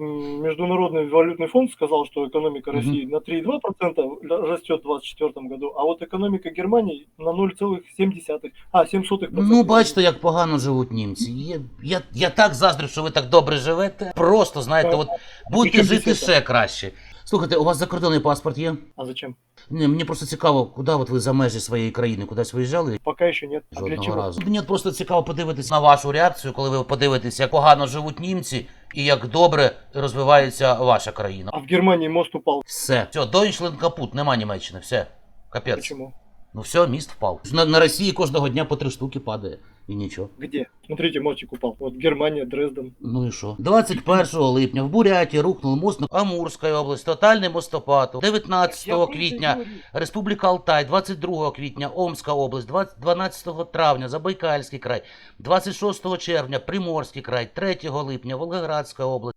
м, Международный валютный фонд сказал, что экономика Мгм. России на 3,2% ля- растет в 2024 году, а вот экономика Германии на 0,7, а, 7%. Ну, бачите, як погано живуть німці. Є, я, я так заздрю, що ви так добре живете. Просто, знаєте, Так. от будете Причому жити здесь це? ще краще. Слухайте, у вас закордонний паспорт є? А зачем? Ні, мені просто цікаво, куди от ви за межі своєї країни кудись виїжджали? Пока еще нет. А для Жодного чего? разу. Мені от просто цікаво подивитися на вашу реакцію, коли ви подивитесь, як погано живуть німці і як добре розвивається ваша країна. А в Германії мост упал. Все, все, Дойчлен капут, нема Німеччини, все. Капець. Почему? Ну все, міст впав. На, на Росії кожного дня по три штуки падає. І нічого. Где? Смотрите, мостик упал. Вот Германия, Дрезден. Ну і що? 21 липня в Буряті рухнув мост на Амурська область, тотальний мостопад. 19 Я про это и квітня. Республіка Алтай, 22 квітня Омська область, 20 12 травня Забайкальський край, 26 червня Приморський край, 3 липня Волгоградська область.